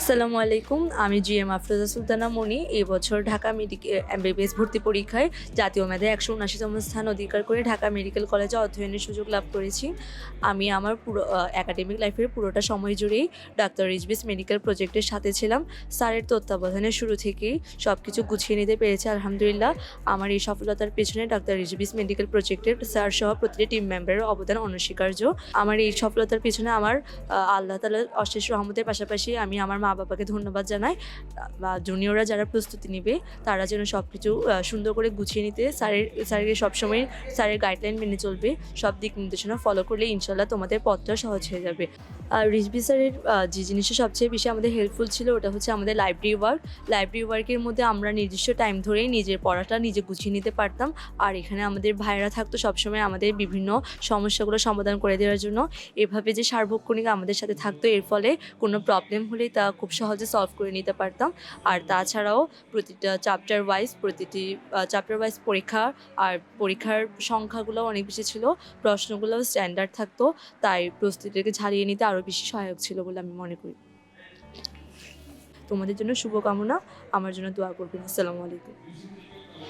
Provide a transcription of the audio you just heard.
আসসালামু আলাইকুম, আমি জি এম আফরোজা সুলতানা মনি। এই বছর ঢাকা মেডিকেল এমবিবিএস ভর্তি পরীক্ষায় জাতীয় মেধায় একশো উনআশিতম স্থান অধিকার করে ঢাকা মেডিকেল কলেজে অধ্যয়নের সুযোগ লাভ করেছি। আমি আমার পুরো একাডেমিক লাইফের পুরোটা সময় জুড়েই ডাক্তার রিজবিস মেডিকেল প্রজেক্টের সাথে ছিলাম। স্যারের তত্ত্বাবধানে শুরু থেকেই সব কিছু গুছিয়ে নিতে পেরেছি, আলহামদুলিল্লাহ। আমার এই সফলতার পেছনে ডাক্তার রিজবিস মেডিকেল প্রজেক্টের স্যার সহ প্রতিটি টিম মেম্বারের অবদান অনস্বীকার্য। আমার এই সফলতার পেছনে আমার আল্লাহ তালার অশেষ রহমতের পাশাপাশি আমি আমার মা বাবাকে ধন্যবাদ জানাই, বা জুনিয়ররা যারা প্রস্তুতি নেবে, তারা যেন সব কিছু সুন্দর করে গুছিয়ে নিতে স্যারের স্যারের সবসময় স্যারের গাইডলাইন মেনে চলবে, সব দিক নির্দেশনা ফলো করলে ইনশাল্লাহ তোমাদের পথটা সহজ হয়ে যাবে। আর রিজবি স্যারের যে জিনিসটা সবচেয়ে বেশি আমাদের হেল্পফুল ছিল ওটা হচ্ছে আমাদের লাইব্রেরি ওয়ার্ক লাইব্রেরি ওয়ার্কের মধ্যে আমরা নির্দিষ্ট টাইম ধরেই নিজের পড়াটা নিজে গুছিয়ে নিতে পারতাম। আর এখানে আমাদের ভাইয়েরা থাকতো সবসময় আমাদের বিভিন্ন সমস্যাগুলো সমাধান করে দেওয়ার জন্য। এভাবে যে সার্বক্ষণিক আমাদের সাথে থাকতো, এর ফলে কোনো প্রবলেম হলেই তা খুব সহজে সলভ করে নিতে পারতাম। আর তাছাড়াও প্রতিটা চ্যাপ্টার ওয়াইজ প্রতিটি চ্যাপ্টার ওয়াইজ পরীক্ষা আর পরীক্ষার সংখ্যাগুলো অনেক বেশি ছিল। প্রশ্নগুলো স্ট্যান্ডার্ড থাকতো। তাই প্রস্তুতিকে ঝালিয়ে নিতে আরও বেশি সহায়ক ছিল বলে আমি মনে করি। তোমাদের জন্য শুভকামনা, আমার জন্য দোয়া করবেন। আসসালামু আলাইকুম।